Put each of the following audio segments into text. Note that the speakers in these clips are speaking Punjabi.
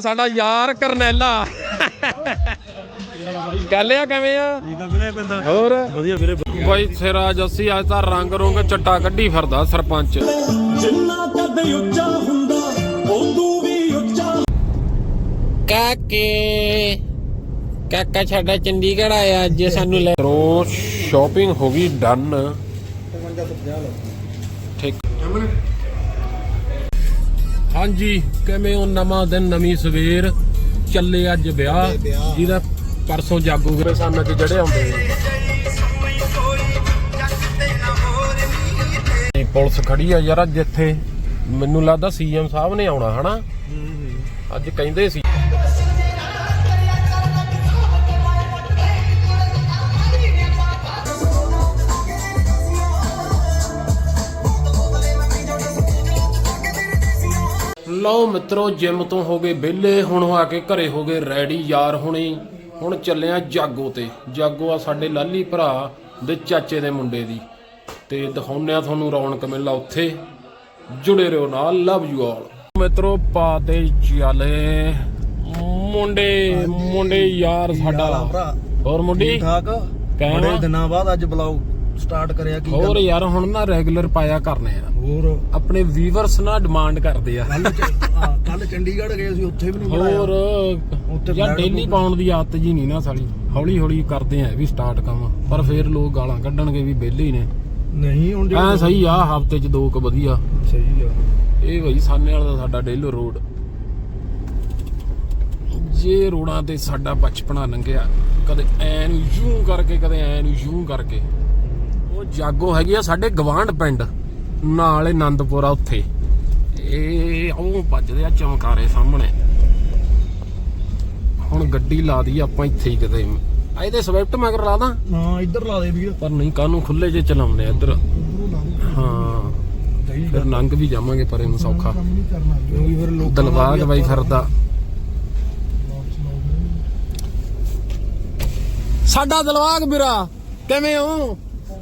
ਸਾਡਾ ਯਾਰ ਕਰਨੈਲਾ। ਗੱਲ ਆ ਕਿਵੇਂ ਆ? ਆ ਹੋਰ? ਵਧੀਆ ਵੀਰੇ। ਬਾਈ ਸਿਰਾ ਜੱਸੀ ਅੱਜ ਤਾਂ ਰੰਗ ਰੁੰਗ ਚੱਟਾ ਕੱਢੀ ਫਿਰਦਾ ਸਰਪੰਚ। ਜਿੰਨਾ ਕਦੇ ਉੱਚਾ ਹੁੰਦਾ ਉਦੋਂ ਵੀ ਉੱਚਾ। ਕਾਕੇ ਕਾਕਾ ਸਾਡਾ ਚੰਡੀਗੜ੍ਹ ਆਇਆ ਅੱਜ ਸਾਨੂੰ ਲੈ। ਰੋ ਸ਼ਾਪਿੰਗ ਹੋ ਗਈ ਡਨ। ਠੀਕ। ਹਾਂਜੀ ਕਿਵੇਂ ਉਹ ਨਵਾਂ ਦਿਨ ਨਵੀਂ ਸਵੇਰ? ਚੱਲੇ ਅੱਜ ਵਿਆਹ ਜਿਹਦਾ ਪਰਸੋਂ ਜਾਗੂ ਗਰੇ ਸਾਨਾ ਚ ਜੜੇ ਆਉਂਦੇ ਨੇ। ਪੁਲਿਸ ਖੜੀ ਆ ਯਾਰ ਅੱਜ ਇੱਥੇ। ਮੈਨੂੰ ਲੱਗਦਾ ਸੀਐਮ ਸਾਹਿਬ ਨੇ ਆਉਣਾ ਹਨਾ? ਅੱਜ ਕਹਿੰਦੇ ਸੀ। ਲਓ ਮਿੱਤਰੋ ਜਿਮ ਤੋਂ ਹੋ ਗਏ ਵਿਹਲੇ ਹੁਣ ਆ ਕੇ ਘਰੇ ਹੋ ਗਏ ਰੈਡੀ ਯਾਰ ਹੁਣੇ। ਹੁਣ ਚੱਲਿਆ ਜਾਗੋ ਤੇ। ਜਾਗੋ ਆ ਸਾਡੇ ਲਾਲੀ ਭਰਾ ਦੇ ਚਾਚੇ ਦੇ ਮੁੰਡੇ ਦੀ। ਤੇ ਦਿਖਾਉਂਦੇ ਆ ਤੁਹਾਨੂੰ ਰੌਣਕ ਮੇਲਾ ਉੱਥੇ। ਜੁੜੇ ਰਹੋ ਨਾਲ ਲਵ ਯੂ ਆਲ ਮਿੱਤਰੋ ਪਾਤੇ ਚਾਲੇ। ਮੁੰਡੇ ਮੁੰਡੇ ਯਾਰ ਸਾਡਾ। ਹੋਰ ਮੁੰਡੀ? ਠਾਕ ਕਹਿਣਾ। ਦਿਨਾਂ ਬਾਅਦ ਅੱਜ ਬਲੌਗ ਸਟਾਰਟ ਕਰਿਆ ਕੀ ਹੋਰ ਯਾਰ ਹੁਣ ਨਾ ਰੈਗੂਲਰ ਪਾਇਆ ਕਰਨੇ ਆ। ਹੋਰ? ਆਪਣੇ ਵੀਵਰਸ ਨਾ ਡਿਮਾਂਡ ਕਰਦੇ ਆ। ਕੱਲ ਕੱਲ ਚੰਡੀਗੜ੍ਹ ਗਏ ਸੀ ਉੱਥੇ ਵੀ ਨਹੀਂ ਹੋਰ ਉੱਥੇ ਯਾਰ ਬਲੈਕ ਡੇਲੀ ਪਾਉਣ ਦੀ ਆਦਤ ਜੀ ਨਹੀਂ ਨਾ ਸਾਲੀ। ਹੌਲੀ ਹੌਲੀ ਕਰਦੇ ਆ ਇਹ ਵੀ ਸਟਾਰਟ ਕੰਮ। ਪਰ ਫੇਰ ਲੋਕ ਗਾਲਾਂ ਕੱਢਣਗੇ ਵੀ ਵਿਹਲੇ ਹੀ ਨੇ। ਨਹੀਂ ਹੁਣ ਐ ਸਹੀ ਆ ਹਫ਼ਤੇ ਚ ਦੋ ਕੁ ਵਧੀਆ। ਸਹੀ ਆ। ਇਹ ਬਈ ਸਾਨੇ ਵਾਲਾ ਦਾ ਸਾਡਾ ਡੇਲੋ ਰੋਡ ਜੇ ਰੋਡਾਂ ਤੇ ਸਾਡਾ ਬਚਪਨਾ ਲੰਘਿਆ ਕਦੇ ਐ ਨੂੰ ਯੂੰ ਕਰਕੇ ਕਦੇ ਐ ਨੂੰ ਯੂੰ ਕਰਕੇ। ਉਹ ਜਾਗੋ ਹੈਗੀ ਆ ਸਾਡੇ ਗਵਾਂਢ ਪਿੰਡ ਨਾਲ ਆਨੰਦਪੁਰ ਉੱਥੇ। ਇਹ ਉਹ ਵੱਜਦੇ ਆ ਚਮਕਾਰੇ ਸਾਹਮਣੇ। ਹੁਣ ਗੱਡੀ ਲਾ ਦੀ ਆਪਾਂ ਇੱਥੇ ਹੀ ਕਿਤੇ। ਇਹਦੇ ਸਵਿਫਟ ਮਗਰ ਲਾ ਦਾਂ? ਹਾਂ ਇੱਧਰ ਲਾ ਦੇ ਵੀਰ। ਪਰ ਨਹੀਂ ਕਾਹਨੂੰ ਖੁੱਲੇ ਜੇ ਚਲਾਉਂਦੇ ਆ ਇੱਧਰ। ਹਾਂ। ਫਿਰ ਲੰਘ ਵੀ ਜਾਵਾਂਗੇ ਪਰੇ ਨੂੰ ਸੌਖਾ। ਕੰਮ ਨਹੀਂ ਕਰਨਾ ਕਿਉਂਕਿ ਫਿਰ ਲੋਕਾਂ ਦਲਵਾਗ ਬਾਈ ਫਿਰਦਾ ਸਾਡਾ ਦਲਵਾਗ ਵੀਰਾ ਕਿਵੇਂ ਹੋ?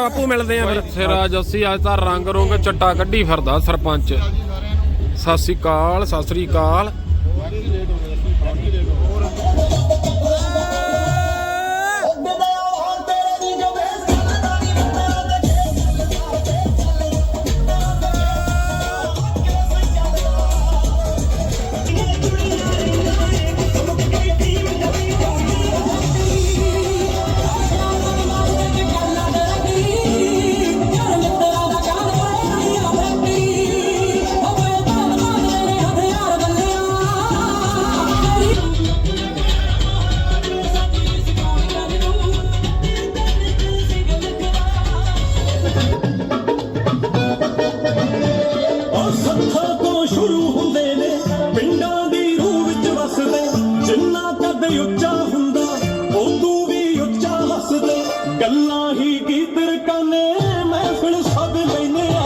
ਬਾਪੂ ਮਿਲਦੇ ਆ ਫਿਰ। ਸਿਰਾ ਜੱਸੀ ਅੱਜ ਤਾਂ ਰੰਗ ਰੁੰਗ ਚੱਟਾ ਕੱਢੀ ਫਿਰਦਾ ਸਰਪੰਚ। ਸਤਿ ਸ੍ਰੀ ਅਕਾਲ ਸਤਿ ਸ੍ਰੀ ਅਕਾਲ। ਉੱਚਾ ਹੁੰਦਾ, ਉਦੋਂ ਵੀ ਉੱਚਾ ਹੱਸਦੇ। ਗੱਲਾਂ ਹੀ ਕੀ ਤਰਕਾਨੇ ਮਹਿਫਿਲ ਸਭ ਲੈਨੇ ਆ।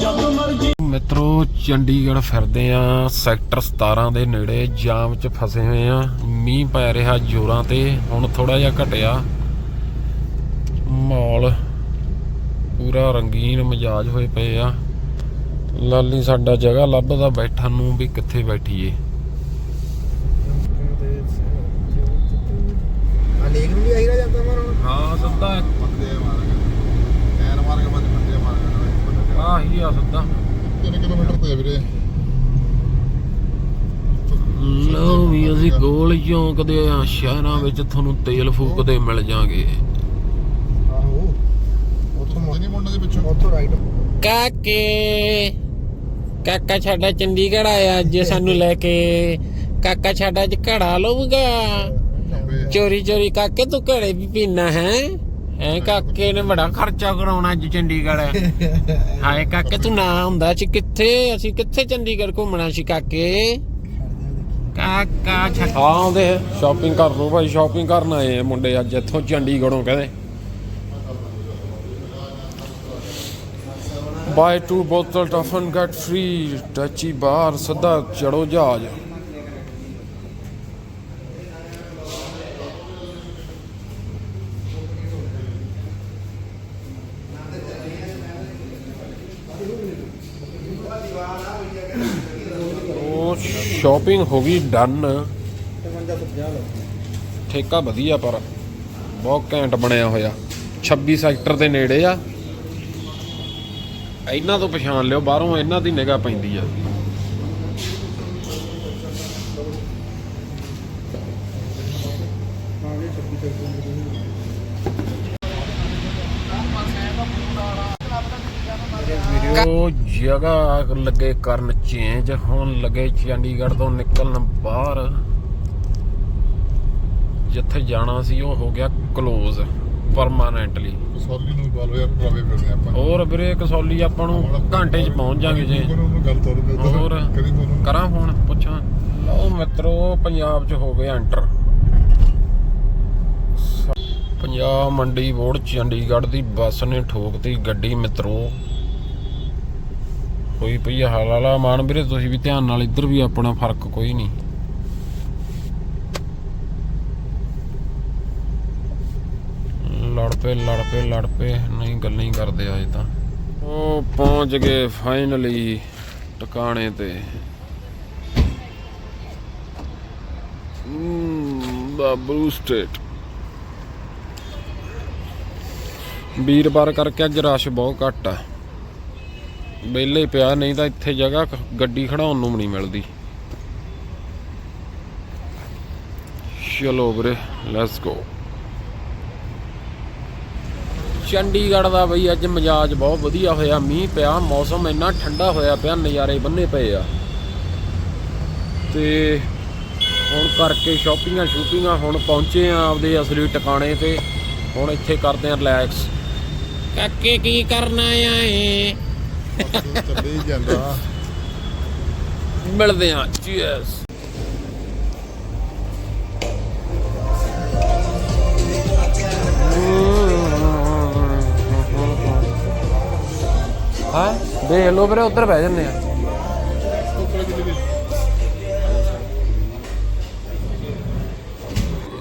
ਜਦ ਮਰਜ਼ੀ ਮਿੱਤਰੋ, ਚੰਡੀਗੜ੍ਹ ਫਿਰਦੇ ਆ, ਸੈਕਟਰ 17 ਦੇ ਨੇੜੇ ਜਾਮ 'ਚ ਫਸੇ ਹੋਏ ਆ। ਮੀਂਹ ਪੈ ਰਿਹਾ ਜ਼ੋਰਾਂ ਤੇ, ਹੁਣ ਥੋੜਾ ਜਿਹਾ ਘਟਿਆ। ਮਾਹੌਲ ਪੂਰਾ ਰੰਗੀਨ ਮਿਜਾਜ ਹੋਏ ਪਏ ਆ। ਲਾਲੀ ਸਾਡਾ ਜਗ੍ਹਾ ਲੱਭਦਾ ਬੈਠਣ ਨੂੰ ਵੀ ਕਿੱਥੇ ਬੈਠੀਏ। ਹਾਂ। ਸਿੱਧਾ ਆਹੀ ਆ ਸਿੱਧਾ। ਕਿੰਨੇ ਕਿਲੋਮੀਟਰ ਤੇ ਆ ਵੀਰੇ? ਲਓ ਵੀ ਅਸੀਂ ਗੋਲ ਚੌਂਕ ਦੇ ਆ ਸ਼ਹਿਰਾਂ ਵਿੱਚ ਤੁਹਾਨੂੰ ਤੇਲ ਫੂਕਦੇ ਮਿਲ ਜਾਾਂਗੇ ਆਹੋ। ਉੱਥੋਂ ਨਹੀਂ ਮੁੰਡੇ ਦੇ ਪਿੱਛੋਂ। ਉੱਥੋਂ ਰਾਈਟ ਕਾਕੇ ਕਾਕਾ ਸਾਡਾ ਚੰਡੀਗੜ੍ਹ ਆਇਆ ਅੱਜ ਸਾਨੂੰ ਲੈ ਕੇ। ਕਾਕਾ ਸਾਡਾ ਅੱਜ ਘੜਾ ਲਊਗਾ। ਚੋਰੀ ਚੋਰੀ ਕਾਕੇ ਤੂੰ ਘੜੇ ਵੀ ਪੀਣਾ ਹੈ? ਹੈ ਕਾਕੇ ਨੇ ਬੜਾ ਖਰਚਾ ਕਰਾਉਣਾ ਅੱਜ ਚੰਡੀਗੜ੍ਹ। ਹਾਏ ਕਾਕੇ ਤੂੰ ਨਾ ਹੁੰਦਾ ਸੀ ਕਿੱਥੇ? ਅਸੀਂ ਕਿੱਥੇ ਚੰਡੀਗੜ੍ਹ ਘੁੰਮਣਾ ਸੀ ਕਾਕੇ? ਕਾਕਾ ਹਾਂ ਆਉਂਦੇ ਸ਼ਾਪਿੰਗ ਕਰ ਲਓ ਭਾਈ ਸ਼ਾਪਿੰਗ ਕਰਨ ਆਏ ਆ ਮੁੰਡੇ ਅੱਜ ਇੱਥੋਂ ਚੰਡੀਗੜ੍ਹੋਂ ਕਹਿੰਦੇ। ਬਾਈ ਟੂ ਬੋਤਲ ਟਫਨ ਗੈਟ ਫ੍ਰੀ ਟੱਚੀ ਬਾਹਰ ਸਿੱਧਾ ਚੜੋ ਜਹਾਜ਼ ਉਹ ਸ਼ਾਪਿੰਗ ਹੋ ਗਈ ਡਨ ਠੇਕਾ ਵਧੀਆ ਪਰ ਬਹੁਤ ਘੈਂਟ ਬਣਿਆ ਹੋਇਆ। 26 ਸੈਕਟਰ ਦੇ ਨੇੜੇ ਆ। ਇਹਨਾਂ ਤੋਂ ਪਛਾਣ ਲਿਓ, ਬਾਹਰੋਂ ਇਹਨਾਂ ਦੀ ਨਿਗਾਹ ਪੈਂਦੀ ਆ ਉਹ ਜਗ੍ਹਾ ਲੱਗੇ ਕਰਨ ਚੇਂਜ ਹੁਣ ਲੱਗੇ ਚੰਡੀਗੜ੍ਹ ਤੋਂ ਨਿਕਲਣ ਬਾਹਰ। ਜਿੱਥੇ ਜਾਣਾ ਸੀ ਉਹ ਹੋ ਗਿਆ ক্লোਜ਼ ਪਰਮਾਨੈਂਟਲੀ ਸੌਲੀ ਨੂੰ ਬਾਲ ਯਾਰ ਡਰਾਵੇ ਫਿਰਦੇ ਆਪਾਂ। ਹੋਰ ਵੀਰੇ ਕਸੌਲੀ ਆਪਾਂ ਨੂੰ ਘੰਟੇ 'ਚ ਪਹੁੰਚ ਜਾਾਂਗੇ ਜੇ। ਹੋਰ। ਕਰੀ ਫੋਨ ਪੁੱਛਾਂ। ਉਹ ਮਿੱਤਰੋ ਪੰਜਾਬ 'ਚ ਹੋ ਗਏ ਐਂਟਰ ਪੰਜਾਬ ਮੰਡੀ ਬੋਰਡ ਚੰਡੀਗੜ੍ਹ ਦੀ ਬੱਸ ਨੇ ਠੋਕਤੀ ਗੱਡੀ ਮਿੱਤਰੋ। ਹੋਈ ਪਈ ਆ। ਹਾਲਾਲਾ ਮਾਨ ਵੀਰੇ, ਤੁਸੀਂ ਵੀ ਧਿਆਨ ਨਾਲ ਇੱਧਰ ਵੀ ਆਪਣਾ ਫ਼ਰਕ ਕੋਈ ਨਹੀਂ। ਲੜ ਪਏ ਲੜ ਪਏ ਲੜ ਪਏ ਨਹੀਂ ਗੱਲਾਂ ਹੀ ਕਰਦੇ ਅਜੇ ਤਾਂ। ਉਹ ਪਹੁੰਚ ਗਏ ਫਾਈਨਲੀ ਟਿਕਾਣੇ ਤੇ। ਬਾਬਰੂ ਸਟੇਟ ਵੀਰਵਾਰ ਕਰਕੇ ਅੱਜ ਰਸ਼ ਬਹੁਤ ਘੱਟ ਆ। ਵਿਹਲੇ ਪਿਆ, ਨਹੀਂ ਤਾਂ ਇੱਥੇ ਜਗ੍ਹਾ ਗੱਡੀ ਖੜਾਉਣ ਨੂੰ ਵੀ ਨਹੀਂ ਮਿਲਦੀ। ਚਲੋ ਵੀਰੇ ਲੈਟਸ ਗੋ ਚੰਡੀਗੜ੍ਹ ਦਾ ਬਈ ਅੱਜ ਮਜ਼ਾਜ ਬਹੁਤ ਵਧੀਆ ਹੋਇਆ, ਮੀਂਹ ਪਿਆ, ਮੌਸਮ ਇੰਨਾ ਠੰਡਾ ਹੋਇਆ ਪਿਆ, ਨਜ਼ਾਰੇ ਬੰਨੇ ਪਏ ਆ। ਤੇ ਹੁਣ ਕਰਕੇ ਸ਼ਾਪਿੰਗਾਂ ਸ਼ੂਪਿੰਗਾਂ ਹੁਣ ਪਹੁੰਚੇ ਆ ਆਪਦੇ ਅਸਲੀ ਟਿਕਾਣੇ ਤੇ। ਹੁਣ ਇੱਥੇ ਕਰਦੇ ਆ ਰਿਲੈਕਸ ਕਾਕੇ ਕੀ ਕਰਨਾ ਆ ਚੱਲੇ ਹੀ ਜਾਂਦਾ। ਮਿਲਦੇ ਆ ਚੀਅਰਸ ਹਾਂ ਦੇਖ ਲੋ ਵੀਰੇ ਉੱਧਰ ਬਹਿ ਜੰਨੇ ਆ।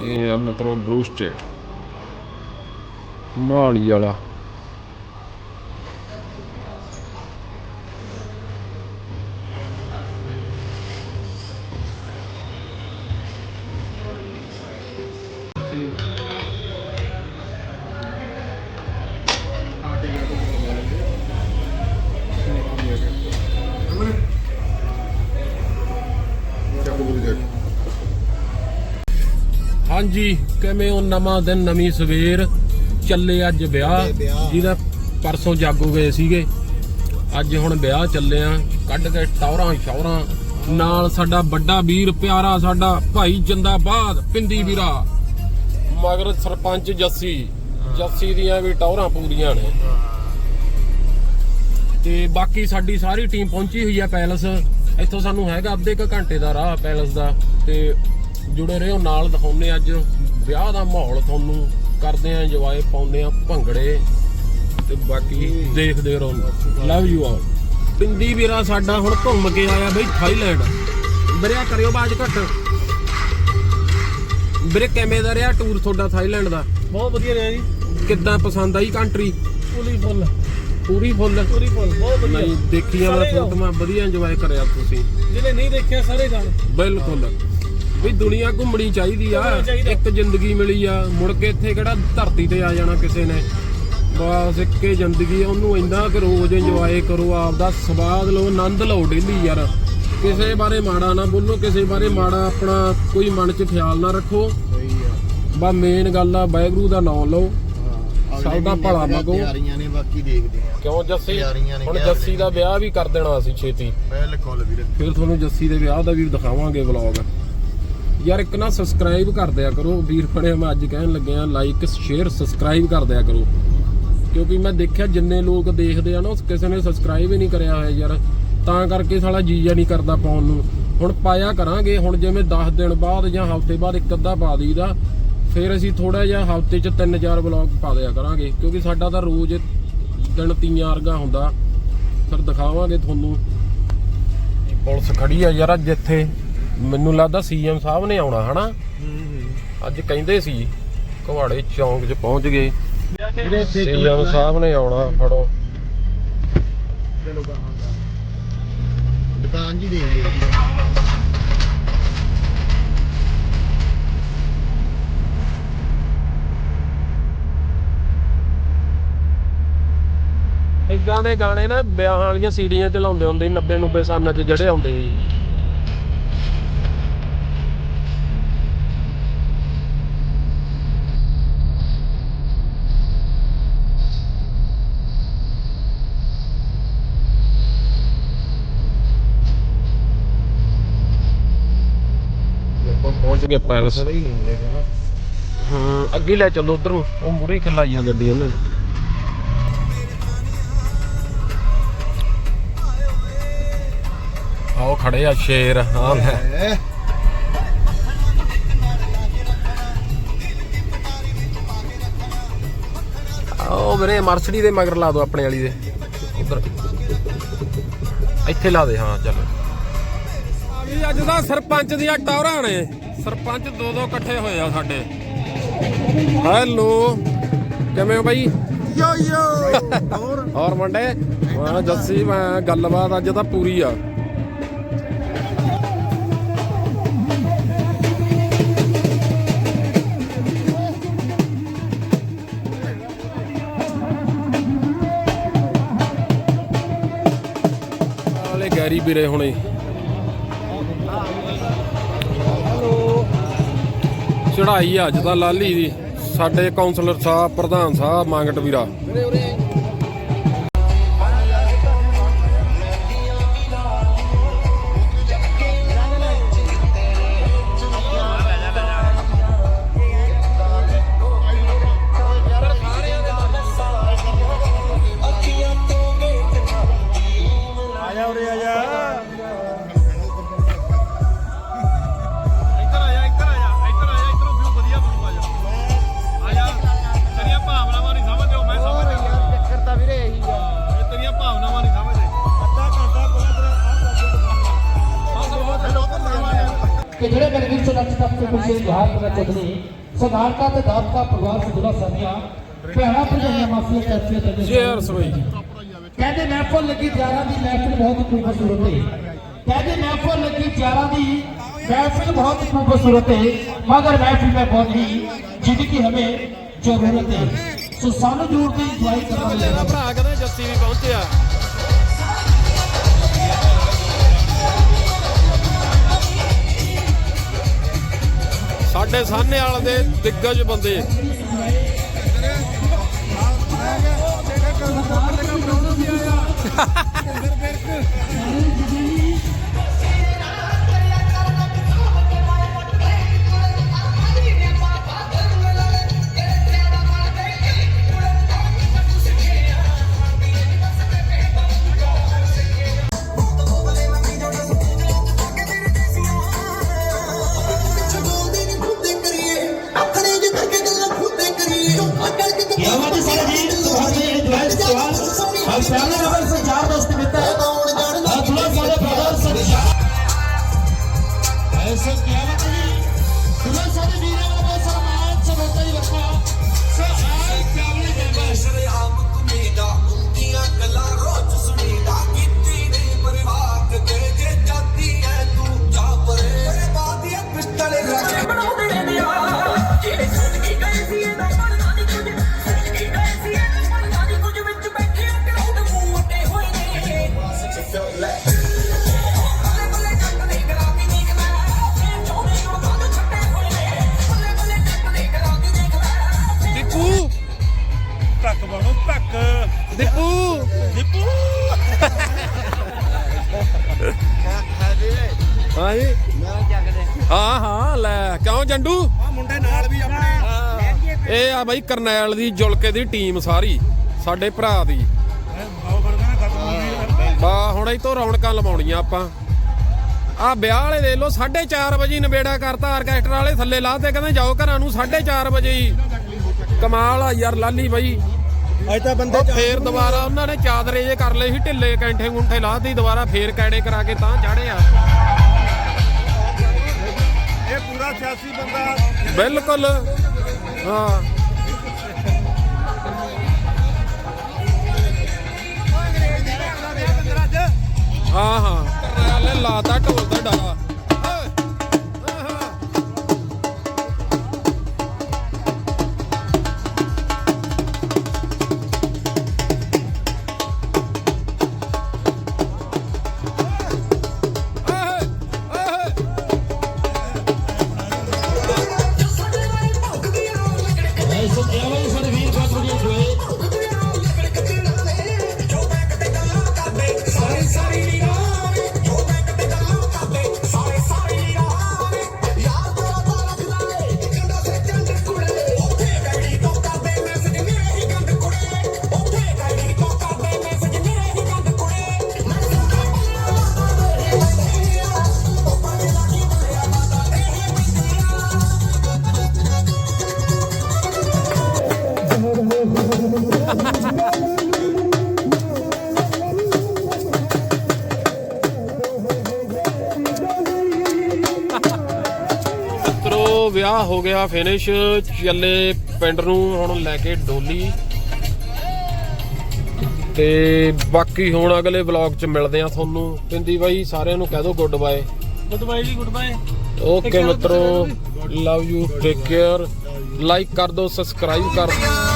ਇਹ ਆ ਮਤਲਬ ਬਲੂ ਸਟੇਟ। ਮਾਲੀ ਵਾਲਾ। ਹਾਂਜੀ ਕਿਵੇਂ ਉਹ ਨਵਾਂ ਦਿਨ ਨਵੀਂ ਸਵੇਰ? ਚੱਲੇ ਅੱਜ ਵਿਆਹ ਜਿਹਦਾ ਪਰਸੋਂ ਜਾਗੋ ਗਏ ਸੀਗੇ। ਅੱਜ ਹੁਣ ਵਿਆਹ ਚੱਲੇ ਆ ਕੱਢ ਕੇ ਟੌਰਾਂ ਸ਼ੌਰਾਂ। ਨਾਲ ਸਾਡਾ ਵੱਡਾ ਵੀਰ ਪਿਆਰਾ ਸਾਡਾ ਭਾਈ ਜਿੰਦਾਬਾਦ ਪਿੰਦੀ ਵੀਰਾ। ਮਗਰ ਸਰਪੰਚ ਜੱਸੀ। ਜੱਸੀ ਦੀਆਂ ਵੀ ਟੌਰਾਂ ਪੂਰੀਆਂ ਨੇ। ਤੇ ਬਾਕੀ ਸਾਡੀ ਸਾਰੀ ਟੀਮ ਪਹੁੰਚੀ ਹੋਈ ਹੈ ਪੈਲਸ। ਇੱਥੋਂ ਸਾਨੂੰ ਹੈਗਾ ਅੱਧੇ ਕੁ ਘੰਟੇ ਦਾ ਰਾਹ ਪੈਲਸ ਦਾ। ਤੇ ਜੁੜੇ ਰਹੋ ਨਾਲ ਦਿਖਾਉਨੇ ਅੱਜ ਵਿਆਹ ਦਾ ਮਾਹੌਲ ਤੁਹਾਨੂੰ। ਕਰਦੇ ਆ ਇੰਜੋਏ ਪਾਉਂਦੇ ਆ ਭੰਗੜੇ ਤੇ ਬਾਕੀ ਦੇਖਦੇ ਰਹੋ। ਲਵ ਯੂ ਆਲ ਪਿੰਦੀ ਵੀਰਾ ਸਾਡਾ ਹੁਣ ਘੁੰਮ ਕੇ ਆਇਆ ਬਈ ਥਾਈਲੈਂਡ। ਵੀਰਿਆ ਕਰਿਓ ਬਾਜ ਘੱਟ। ਵੀਰੇ ਕਿਵੇਂ ਦਾ ਰਿਹਾ ਟੂਰ ਤੁਹਾਡਾ ਥਾਈਲੈਂਡ ਦਾ? ਬਹੁਤ ਵਧੀਆ ਰਿਹਾ ਜੀ। ਕਿੱਦਾਂ ਪਸੰਦ ਆਈ ਕੰਟਰੀ ਪੂਰੀ ਫੁੱਲ ਪੂਰੀ ਫੁੱਲ ਪੂਰੀ ਫੁੱਲ ਬਹੁਤ ਵਧੀਆ। ਨਹੀਂ ਦੇਖੀਆਂ ਮੈਂ। ਫੋਟੋਆਂ ਵਧੀਆ ਇੰਜੋਏ ਕਰਿਆ ਤੁਸੀਂ। ਜਿਹਨੇ ਨਹੀਂ ਦੇਖਿਆ ਸਾਰੇ ਜਾਣ। ਬਿਲਕੁਲ। ਵੀ ਦੁਨੀਆ ਘੁੰਮਣੀ ਚਾਹੀਦੀ ਆ। ਇੱਕ ਜ਼ਿੰਦਗੀ ਮਿਲੀ ਆ ਮੁੜ ਕੇ ਇੱਥੇ ਕਿਹੜਾ ਧਰਤੀ ਤੇ ਆ ਜਾਣਾ ਕਿਸੇ ਨੇ। ਬਸ ਇੱਕੇ ਜ਼ਿੰਦਗੀ ਆ, ਉਹਨੂੰ ਇੰਨਾ ਕਿ ਰੋਜ਼ ਇੰਜੋਏ ਕਰੋ ਆਪਦਾ ਸਵਾਦ ਲਓ ਆਨੰਦ ਲਓ ਡੇਲੀ ਯਾਰ। ਕਿਸੇ ਬਾਰੇ ਮਾੜਾ ਨਾ ਬੋਲੋ ਕਿਸੇ ਬਾਰੇ ਮਾੜਾ ਆਪਣਾ ਕੋਈ ਮਨ 'ਚ ਖਿਆਲ ਨਾ ਰੱਖੋ। ਬਸ ਮੇਨ ਗੱਲ ਆ ਵਾਹਿਗੁਰੂ ਦਾ ਨਾਮ ਲਓ। ਸਭ ਦਾ ਭਲਾ ਮੰਗੋ। ਤਿਆਰੀਆਂ ਨੇ ਬਾਕੀ ਦੇਖਦੇ ਆ। ਕਿਉਂ ਜੱਸੀ? ਹੁਣ ਜੱਸੀ ਦਾ ਵਿਆਹ ਵੀ ਕਰ ਦੇਣਾ ਅਸੀਂ ਛੇਤੀ। ਬਿਲਕੁਲ ਵੀਰੇ। ਫਿਰ ਤੁਹਾਨੂੰ ਜੱਸੀ ਦੇ ਵਿਆਹ ਦਾ ਵੀ ਦਿਖਾਵਾਂਗੇ ਵਲੌਗ ਯਾਰ ਇੱਕ ਨਾ ਸਬਸਕ੍ਰਾਈਬ ਕਰ ਦਿਆ ਕਰੋ। ਵੀਰ ਫੜੇ ਮੈਂ ਅੱਜ ਕਹਿਣ ਲੱਗਿਆ ਲਾਈਕ ਸ਼ੇਅਰ ਸਬਸਕ੍ਰਾਈਬ ਕਰ ਦਿਆ ਕਰੋ। ਕਿਉਂਕਿ ਮੈਂ ਦੇਖਿਆ ਜਿੰਨੇ ਲੋਕ ਦੇਖਦੇ ਆ ਨਾ ਉਸ ਕਿਸੇ ਨੇ ਸਬਸਕ੍ਰਾਈਬ ਹੀ ਨਹੀਂ ਕਰਿਆ ਹੋਇਆ ਯਾਰ। ਤਾਂ ਕਰਕੇ ਸਾਲਾ ਜੀਜਾ ਨਹੀਂ ਕਰਦਾ ਪਾਉਣ ਨੂੰ। ਹੁਣ ਪਾਇਆ ਕਰਾਂਗੇ, ਹੁਣ ਜਿਵੇਂ 10 ਦਿਨ ਬਾਅਦ ਜਾਂ ਹਫ਼ਤੇ ਬਾਅਦ ਇੱਕ ਅੱਧਾ ਪਾ ਦਈਦਾ, ਫਿਰ ਅਸੀਂ ਥੋੜਾ ਜਿਹਾ ਹਫ਼ਤੇ 'ਚ 3-4 ਵਲੌਗ ਪਾ ਦਿਆ ਕਰਾਂਗੇ। ਕਿਉਂਕਿ ਸਾਡਾ ਤਾਂ ਰੋਜ਼ ਦਿਨ ਤੀਆਂ ਵਰਗਾ ਹੁੰਦਾ। ਫਿਰ ਦਿਖਾਵਾਂਗੇ ਤੁਹਾਨੂੰ। ਪੁਲਿਸ ਖੜੀ ਆ ਯਾਰ ਜਿੱਥੇ ਮੈਨੂੰ ਲੱਗਦਾ ਸੀਐਮ ਸਾਹਿਬ ਨੇ ਆਉਣਾ ਹਨਾ? ਅੱਜ ਕਹਿੰਦੇ ਸੀ ਘਵਾੜੇ ਚੌਂਕ 'ਚ ਪਹੁੰਚ ਗਏ। ਸੀਐਮ ਸਾਹਿਬ ਨੇ ਆਉਣਾ ਫੜੋ। ਦੁਕਾਨ ਜੀ ਇਦਾਂ ਦੇ ਗਾਣੇ ਨਾ ਵਿਆਹਾਂ ਵਾਲੀਆਂ ਸੀਡੀਆਂ ਤੇ ਲਾਉਂਦੇ ਹੁੰਦੇ ਸੀ 90 90 ਸਾਲਾਂ 'ਚ ਜਿਹੜੇ ਆਉਂਦੇ ਸੀ। ਆਪਾਂ ਪੈਲਸ ਹਾਂ, ਅੱਗੇ ਲੈ ਚੱਲੋ ਉਧਰ। ਉਹ ਮੂਰੇ ਖਲਾਈਆਂ ਗੱਡੀਆਂ ਨੇ। ਆਓ ਖੜੇ ਆ ਸ਼ੇਰ ਆ ਲੈ। ਆਓ ਮੇਰੇ ਮਰਸਡੀ ਦੇ ਮਗਰ ਲਾ ਦੋ ਆਪਣੇ ਵਾਲੀ ਦੇ। ਉਧਰ। ਇੱਥੇ ਲਾ ਦੇ, ਹਾਂ, ਚੱਲ। ਅੱਜ ਦਾ ਸਰਪੰਚ ਦੀਆਂ ਟੌਰਾਂ ਨੇ। ਸਰਪੰਚ ਦੋ ਦੋ ਇਕੱਠੇ ਹੋਏ ਆ ਸਾਡੇ। ਹੈਲੋ ਕਿਵੇਂ ਹੋ ਬਾਈ? ਯੋ ਯੋ। ਹੋਰ? ਹੋਰ ਮੁੰਡੇ ਮੈਂ ਜੱਸੀ ਮੈਂ ਗੱਲਬਾਤ ਅੱਜ ਤਾਂ ਪੂਰੀ ਆ। ਵਾਲੇ ਗੈਰੀ ਵੀਰੇ ਹੁਣੇ। ਚੜਾਈ ਅੱਜ ਤਾਂ ਲਾਲੀ ਦੀ ਸਾਡੇ ਕਾਉਂਸਲਰ ਸਾਹਿਬ ਪ੍ਰਧਾਨ ਸਾਹਿਬ ਮੰਗਟ ਵੀਰਾ। कि ਜਿਹੜੇ ਮੇਰੇ ਵੀਰ ਸੁਰੱਖਿਅਤ ਆਪਣੇ ਪਿੱਛੇ ਬਿਹਾਰ ਕਰਨਾ ਚਾਹੁੰਦੇ ਸਦਾਰਤਾ ਤੇ ਦਾਤ ਪਰਿਵਾਰ ਸੇ ਜੁੜਾ ਸਾਥੀਆਂ ਭੈਣਾ ਭਰਜਾਈਆਂ ਮਾਸੀਆਂ ਚਾਚੀਆਂ ਤੇ ਚੇਅਰਸ ਬਈ ਕਹਿੰਦੇ ਮਹਿਫਲ ਲੱਗੀ 11 ਦੀ ਮਹਿਫਲ ਬਹੁਤ ਖੂਬਸੂਰਤ ਹੈ ਕਹਿੰਦੇ ਮਹਿਫਲ ਲੱਗੀ 11 ਦੀ महफिल बहुत खूबसूरत है मगर महफिल में बहुत ही जिंदगी हमें जरूरत है सो सानू जरूर से इंजॉय करना ਤੇਰਾ चाहिए ਭਰਾ ਕਹਿੰਦਾ ਜੱਸੀ ਸਾਡੇ ਸਾਹਨੇ ਵਾਲੇ ਦੇ ਦਿੱਗਜ ਬੰਦੇ। ਹਾਂ ਜੀ ਹਾਂ ਹਾਂ ਲੈ ਕਿਉਂ ਜੰਡੂ? ਆ ਮੁੰਡੇ ਨਾਲ ਵੀ ਆਪਣੇ। ਇਹ ਆ ਬਾਈ ਕਰਨੈਲ ਦੀ ਜੁਲਕੇ ਦੀ ਟੀਮ ਸਾਰੀ ਸਾਡੇ ਭਰਾ ਦੀ। ਬਾ ਹੁਣ ਇਹ ਤੋਂ ਰੌਣਕਾਂ ਲਵਾਉਣੀਆਂ ਆਪਾਂ। ਆ ਵਿਆਹ ਵਾਲੇ ਦੇਖ ਲਓ 4:30 ਵਜੇ ਨਵੇੜਾ ਕਰਤਾ ਆਰਕੈਸਟਰਾ ਵਾਲੇ ਥੱਲੇ ਲਾਤੇ ਕਹਿੰਦੇ ਜਾਓ ਘਰਾਂ ਨੂੰ 4:30 ਵਜੇ ਹੀ। ਕਮਾਲ ਆ ਯਾਰ ਲਾਲੀ ਬਾਈ। ਅੱਜ ਤਾਂ ਬੰਦੇ ਫੇਰ ਦੁਬਾਰਾ ਉਹਨਾਂ ਨੇ ਚਾਦਰੇ ਜੇ ਕਰ ਲਏ ਸੀ ਢਿੱਲੇ ਕੈਂਠੇ ਗੁੰਠੇ ਲਾਤੀ ਦੁਬਾਰਾ ਫੇਰ ਕੈੜੇ ਕਰਾ ਕੇ ਤਾਂ ਚੜੇ ਆ। 86 ਬੰਦਾ। ਬਿਲਕੁਲ। ਹਾਂ। ਹਾਂ ਹਾਂ। ਲਾਤਾ ਢੋਲ ਦਾ ਡਾਲਾ। ਮਿੱਤਰੋ ਵਿਆਹ ਹੋ ਗਿਆ ਫਿਨਿਸ਼ ਚੱਲੇ ਪਿੰਡ ਨੂੰ ਹੁਣ ਲੈ ਕੇ ਡੋਲੀ। ਤੇ ਬਾਕੀ ਹੁਣ ਅਗਲੇ ਵਲੌਗ 'ਚ ਮਿਲਦੇ ਆ ਤੁਹਾਨੂੰ। ਪਿੰਦੀ ਬਾਈ ਸਾਰਿਆਂ ਨੂੰ ਕਹਿ ਦਿਓ ਗੁੱਡ ਬਾਏ ਗੁੱਡ ਬਾਏ ਜੀ ਗੁੱਡ ਬਾਏ ਓਕੇ ਮਿੱਤਰੋ love you take care like ਕਰ ਦਿਓ ਸਬਸਕ੍ਰਾਈਬ ਕਰ ਦਿਓ